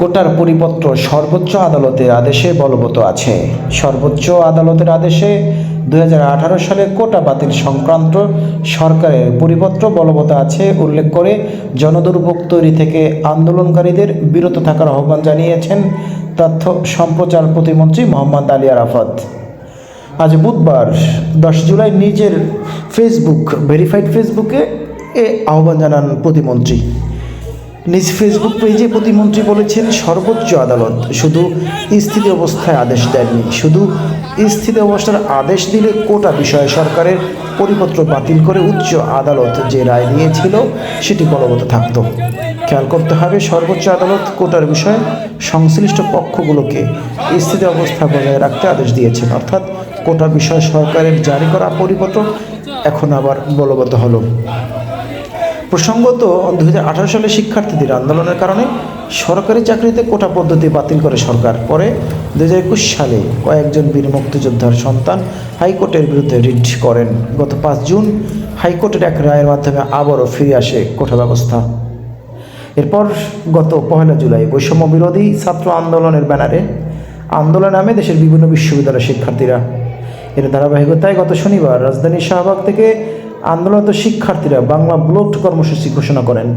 কোটার পরিপত্র সর্বোচ্চ আদালতের আদেশে বলবৎ আছে। সর্বোচ্চ আদালতের আদেশে দু হাজার আঠারো সালে কোটা বাতিল সংক্রান্ত সরকারের পরিপত্র বলবৎ আছে উল্লেখ করে জনদুর্ভোগ তৈরি থেকে আন্দোলনকারীদের বিরত থাকার আহ্বান জানিয়েছেন তথ্য সম্প্রচার প্রতিমন্ত্রী মোহাম্মদ আলী আরাফাত। আজ বুধবার দশ জুলাই নিজের ফেসবুক, ভেরিফাইড ফেসবুকে এ আহ্বান জানান প্রতিমন্ত্রী। নিজ ফেসবুক পেজে প্রতিমন্ত্রী বলেছেন, সর্বোচ্চ আদালত। শুধু স্থিতি অবস্থায় আদেশ দেননি। শুধু স্থিতি অবস্থার আদেশ দিলে কোটা বিষয়ে সরকারের পরিপত্র বাতিল করে উচ্চ আদালত যে রায় দিয়েছিল, সেটি বলবৎ থাকত। খেয়াল করতে হবে, সর্বোচ্চ আদালত কোটার বিষয়ে সংশ্লিষ্ট পক্ষগুলোকে স্থিতি অবস্থা বজায় রাখতে আদেশ দিয়েছেন। অর্থাৎ কোটা বিষয়ে সরকারের জারি করা পরিপত্র এখন আবার বলবৎ হলো। প্রসঙ্গত দু হাজার আঠারো সালে শিক্ষার্থীদের আন্দোলনের কারণে সরকারি চাকরিতে কোটা পদ্ধতি বাতিল করে সরকার। পরে দুই হাজার একুশ সালে কয়েকজন বীর মুক্তিযোদ্ধার সন্তান হাইকোর্টের বিরুদ্ধে রিট করেন। গত পাঁচ জুন হাইকোর্টের এক রায়ের মাধ্যমে আবারও ফিরে আসে কোটা ব্যবস্থা। এরপর গত পহেলা জুলাই বৈষম্য বিরোধী ছাত্র আন্দোলনের ব্যানারে আন্দোলন নামে দেশের বিভিন্ন বিশ্ববিদ্যালয়ের শিক্ষার্থীরা। এর ধারাবাহিকতায় গত শনিবার রাজধানীর শাহবাগ থেকে আন্দোলনরত শিক্ষার্থীরা বাংলা ব্লক কর্মসূচি ঘোষণা করেন।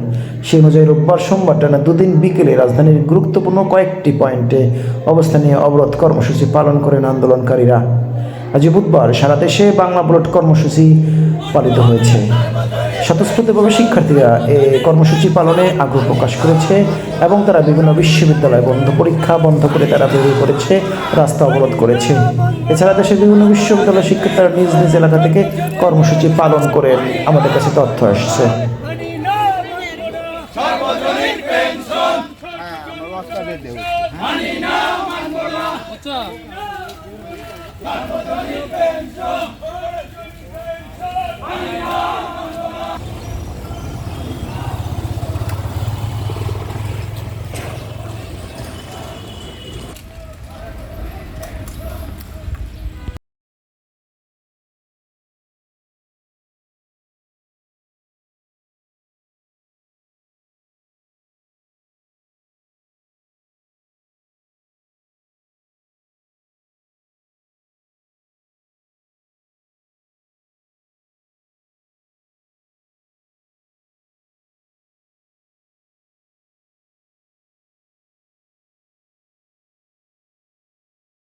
সেই অনুযায়ী রোববার সোমবার টানা দুদিন বিকেলে রাজধানীর গুরুত্বপূর্ণ কয়েকটি পয়েন্টে অবস্থান নিয়ে অবরোধ কর্মসূচি পালন করেন আন্দোলনকারীরা। আজ বুধবার সারা দেশে বাংলা ব্লট কর্মসূচি পালিত হয়েছে। স্বতঃস্ফূর্তভাবে শিক্ষার্থীরা এ কর্মসূচি পালনে আগ্রহ প্রকাশ করেছে এবং তারা বিভিন্ন বিশ্ববিদ্যালয় বন্ধ পরীক্ষা বন্ধ করে তারা বেরিয়ে পড়েছে রাস্তা অবরোধ করেছে। এছাড়া দেশের বিভিন্ন বিশ্ববিদ্যালয় শিক্ষার্থীরা নিজ নিজ এলাকা থেকে কর্মসূচি পালন করে আমাদের কাছে তথ্য আসছে। আচ্ছা